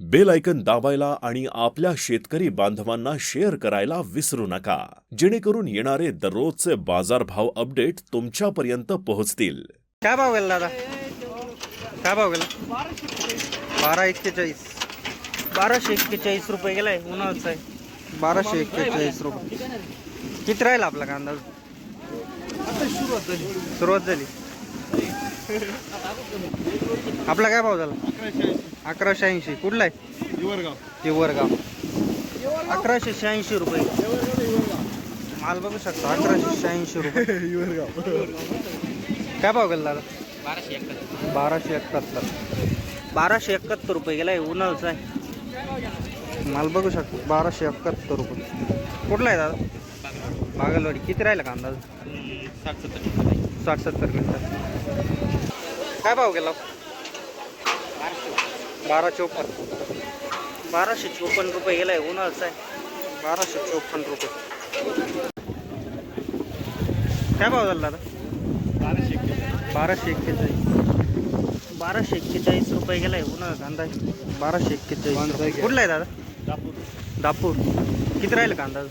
Bell icon दाबायला आणि आपल्या शेतकरी बांधवांना शेअर करायला विसरू नका. जेणेकरून येणारे दररोजचे बाजारभाव अपडेट तुमच्यापर्यंत पोहोचतील. काय भाव गेला दादा? काय भाव गेला? बारा एक्केचाळीस. बाराशे एक्केचाळीस रुपये गेलाय उन्हाळ्याचा आहे. बाराशे एक्केचाळीस रुपये. किती राहील आपला कांदा? सुरुवात झाली. आपला काय भाव झाला? अकराशे ऐंशी. कुठला आहे? हिवरगाव. अकराशे शहाऐंशी रुपये. माल बघू शकतो अकराशे शहाऐंशी रुपये. काय भाव गेला दादा? बाराशे एकाहत्तर. बाराशे एकाहत्तर. बाराशे एकाहत्तर रुपये गेलाय उन्हाळ्याचा आहे. माल बघू शकतो बाराशे एकाहत्तर रुपये. कुठला आहे दादा? बागलवाडी. किती राहिला कांदा? साठ सत्तर. साठ सत्तर क्विंटल काय भाव गेला? बारा चौपन्न बाराशे चोपन्न रुपये गेलाय उन्हाळ्याचा आहे. बाराशे चौपन्न रुपये. काय भाव झाला दादा? बाराशे एक्केचाळीस. बाराशे एक्केचाळीस रुपये गेलाय उन्हाळ्याचा कांदा आहे. बाराशे एक्केचाळीस. कुठला आहे दादा? दापूर. किती राहिलं कांदा?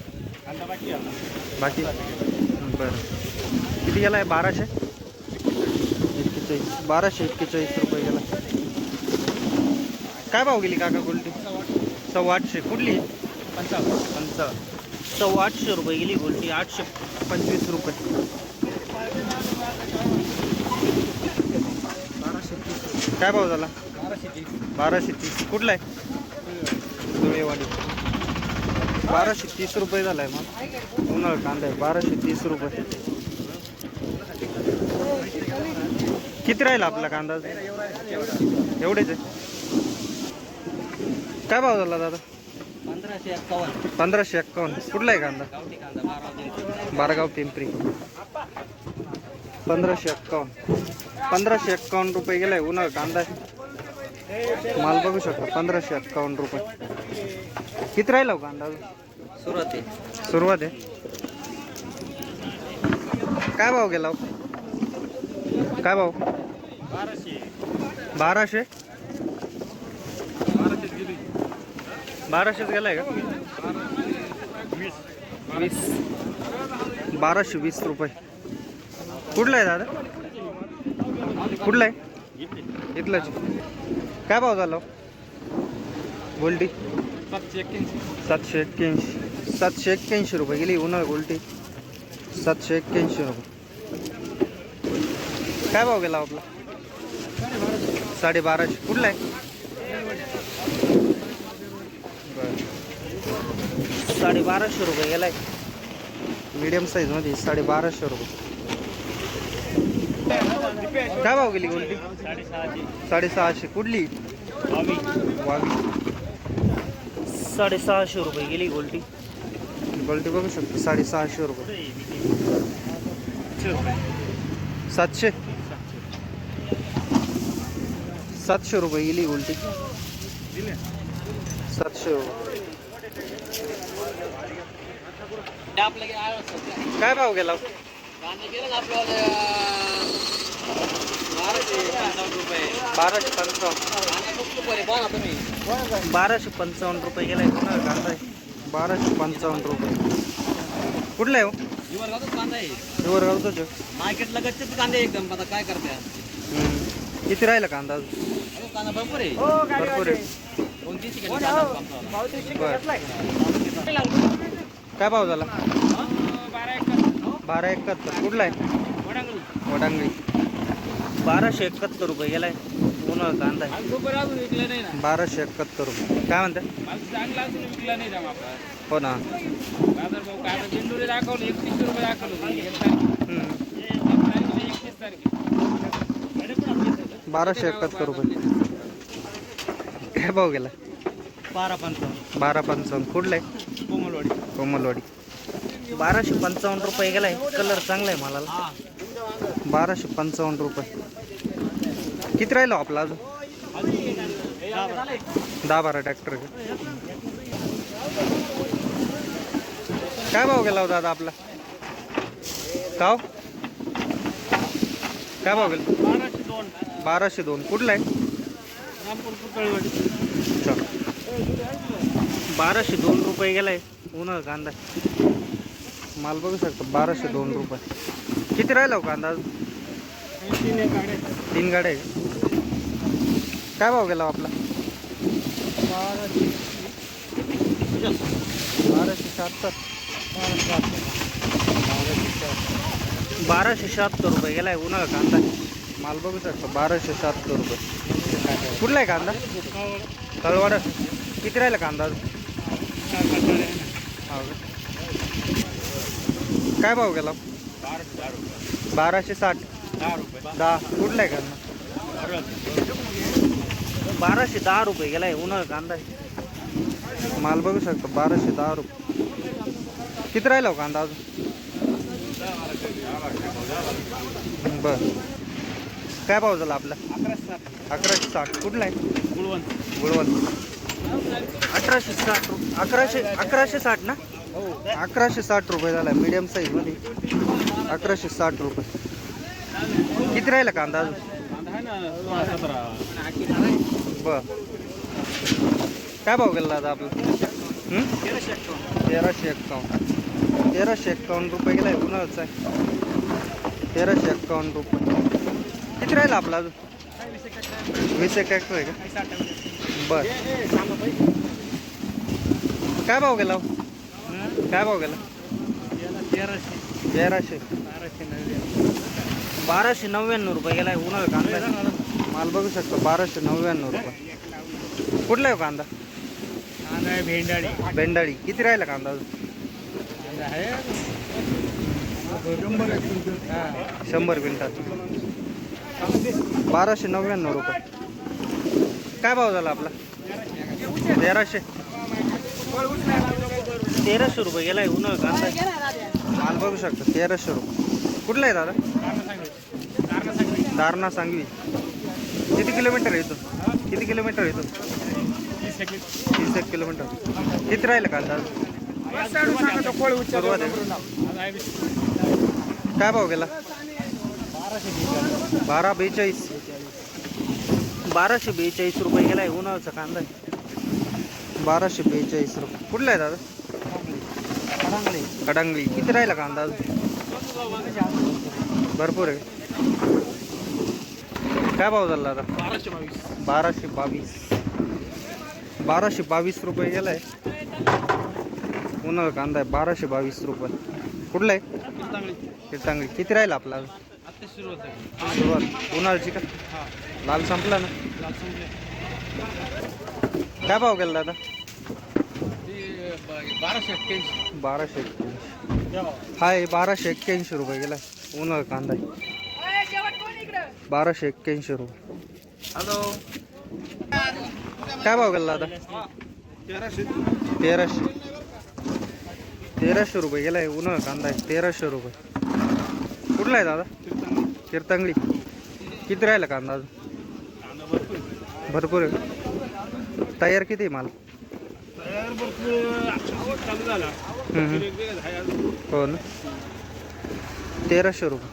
बाकी? बरं. किती गेला आहे? बाराशे? एक्केचाळीस बाराशे एक्केचाळीस रुपये गेला. काय भाव गेली काका गोल्टी सव्वा आठशे कुठली? पंचावन्न. सव्वा आठशे रुपये गेली गोल्टी आठशे पंचवीस रुपये. काय भाव झाला? बाराशे तीस. कुठला आहे? धुळेवाडी. बाराशे तीस रुपये झालाय मग. उन्हाळा कांदा आहे. बाराशे तीस रुपये. किती राहील आपला कांदा? एवढेच आहे. काय भाव झाला दादा? पंधराशे एक्कावन्न. पंधराशे एक्कावन्न कुठला आहे कांदा? बारगाव पिंपरी. पंधराशे एक्कावन्न. पंधराशे एक्कावन्न रुपये गेलाय उन्हाळ कांदा. माल बघू शकता पंधराशे एक्कावन्न रुपये. किती राहिला हो कांदा? सुरुवात आहे. सुरुवात आहे. काय भाव गेला हो? काय भाव? बाराशे? बाराशेच गेलाय का? वीस. बाराशे वीस रुपये. कुठला आहे दादा? कुठला आहे? इथलाच. काय भाव झाला? गोल्टी सातशे एक्क्याऐंशी. सातशे एक्क्याऐंशी रुपये गेली उन्हाळ गोल्टी सातशे एक्क्याऐंशी रुपये. काय भाव गेला आपला? साडेबाराशे. कुठला आहे? बरं साडेबाराशे रुपये गेलाय. मीडियम साईजमध्ये साडेबाराशे रुपये. काय भाव गेली गोल्टी साडेसहाशे. कुठली? वावी. साडेसहाशे रुपये गेली गोल्टी गोल्टी बघू शकतो. साडेसहाशे रुपये. सातशे. सातशे रुपये गेली गोल्टी सातशे रुपये. काय भाव गेला? बाराशे पंचावन्न. बाराशे पंचावन्न रुपये गेलाय उन्हाळा कांदा आहे बाराशे पंचावन्न रुपये. कुठला आहे हो? हिवर गावतोच आहे. मार्केटला गच्चीत कांदे एकदम आता काय करते. किती राहिला कांदा अजून? कांदा भरपूर आहे. भरपूर आहे. कांदा बरं. काय भाव झाला? बारा एकाहत्तर. कुठला आहे? वडांगळी बाराशे एकाहत्तर रुपये. गेलाय उन्हाळा कांदा आहे. बाराशे एकाहत्तर रुपये. काय म्हणते? हो ना. हम्म. बाराशे एकाहत्तर रुपये. काय भाव गेला. बारा पंचावन्न. बारा पंचावन्न. कुठला आहे? कोमलवाडी. कोमलवाडी. बाराशे पंचावन्न रुपये गेलाय. कलर चांगला आहे मला बाराशे पंचावन्न रुपये. किती राहिलो आपला अजून? दहा बारा ट्रॅक्टर काय भाव गेला हो दादा आपला? काव काय भाव गेला? बाराशे दोन. कुठला आहे? अच्छा. बाराशे दोन रुपये गेलाय. उन्हा कांदा. माल बघू शकतो बाराशे दोन रुपये. किती राहिला हो कांदा अजून? तीन गाड्या आहे का? काय भाव गेला हो आपला? बाराशे शहात्तर. बाराशे शहात्तर रुपये गेलाय उन्हाळा कांदा. माल बघू शकतो बाराशे शहात्तर रुपये. कुठला आहे कांदा? तळवाडा. किती राहिला कांदा हो काय भाव गेला? बाराशे साठ. दहा. कुठला आहे कांदा? बाराशे दहा रुपये गेलाय उन्हाळा कांदा माल बघू शकतो बाराशे दहा रुपये. किती राहिला हो कांदा अजून? बर. काय भाव झाला आपला? अकराशे साठ. कुठला आहे? गुळवंत. अठराशे साठ रुपये अकराशे अकराशे साठ ना? अकराशे साठ रुपये झाला मीडियम साईजमध्ये अकराशे साठ रुपये. किती राहिला कांदा अजून? बर. काय भाव गेला दादा आपला? हं? तेराशे एक्कावन्न. तेराशे एक्कावन्न रुपये गेलाय उन्हाळ्याचा आहे. तेराशे एक्कावन्न रुपये. किती राहिला आपला अजून? वीस एक ट्रॅक्टर आहे का? बर. काय भाव गेला हो? काय भाव गेला? तेराशे. बाराशे नव्याण्णव रुपये गेलाय उन्हाळा कांदा. माल बघू शकतो बाराशे नव्याण्णव रुपये. कुठला आहे हो कांदा? भेंडाळी. बेंडाळी किती राहिला कांदा अजून? शंभर क्विंटल. बाराशे नव्याण्णव रुपये. काय भाव झाला आपला? तेराशे. तेराशे रुपये गेलाय उन्हाळ कांदा. माल बघू शकतो तेराशे रुपये. कुठला आहे दादा? दारणा सांगवी. किती किलोमीटर येतो इथून किती किलोमीटर येतो इथून तीस एक किलोमीटर. किती राहिलं कांदा? दादा सुरुवात आहे. काय भाव गेला? बारा बेचाळीस. बाराशे बेचाळीस रुपये गेलाय उन्हाळ्याचा कांदा. आहे. बाराशे बेचाळीस रुपये. कुठला आहे दादा? कडांगळी किती राहिला कांदा अजून? भरपूर आहे. काय भाव झाला दादा? बाराशे बावीस. बाराशे बावीस. रुपये गेलाय. उन्हाळा कांदा आहे. बाराशे बावीस रुपये. कुठला आहे? तीर्थांगळी किती राहिला आपला अजून? सुरुवात. उन्हाळ्याची का? लाल संपला ना? काय भाव गेला दादा? बाराशे एक्क्याऐंशी. हाय बाराशे एक्क्याऐंशी रुपये गेला उन्हाळा कांदा. आहे बाराशे एक्क्याऐंशी रुपये. हॅलो. काय भाव गेला दादा? तेराशे. तेराशे. रुपये गेलाय उन्हाळा कांदा. आहे तेराशे रुपये. कुठला आहे दादा? तीर्थांगडी किती राहिला कांदा अजून? भरपूर आहे. तयार किती आहे माल? हो ना. तेराशे रुपये.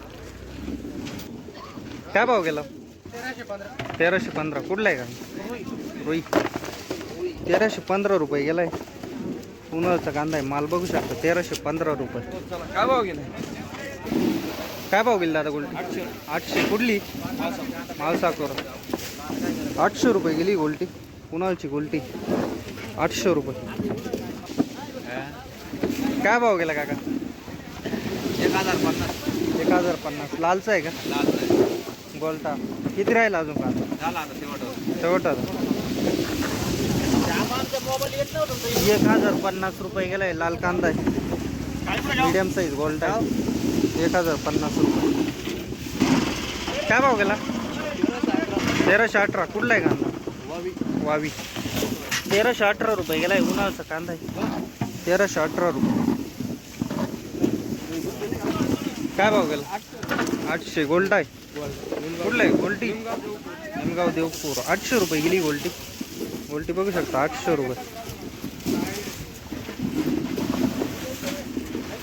काय भाव गेला? तेराशे पंधरा. कुठला आहे का? रोई. तेराशे पंधरा रुपये गेलाय. उन्हाळ्याचा कांदा आहे. माल बघू शकता. तेराशे पंधरा रुपये. काय भाव गेला काय भाव गेली दादा गोल्टी? आठशे. कुठली? मालसाकोर. आठशे रुपये गेली गोल्टी. उन्हाळ्याची गोल्टी? आठशे रुपये. काय भाव गेला काका? एक हजार पन्नास. एक हजार पन्नास. लालचा आहे का? गोल्टा किती राहिला अजून का? झाला शेवट एक हजार पन्नास रुपये गेलाय. लाल कांदा आहे. मीडियम साईज आहे. एक हजार पन्नास रुपये. काय भाव गेला? तेराशे अठरा. कुठला आहे कांदा? वावी. तेराशे अठरा रुपये गेला आहे उन्हाळाचा कांदा आहे. तेराशे अठरा रुपये. काय भाव गेला? आठशे. गोल्ड आहे. कुठलं आहे? गोल्टी निमगाव देवपूर. आठशे रुपये गेली गोल्टी गोल्टी बघू शकता. आठशे रुपये.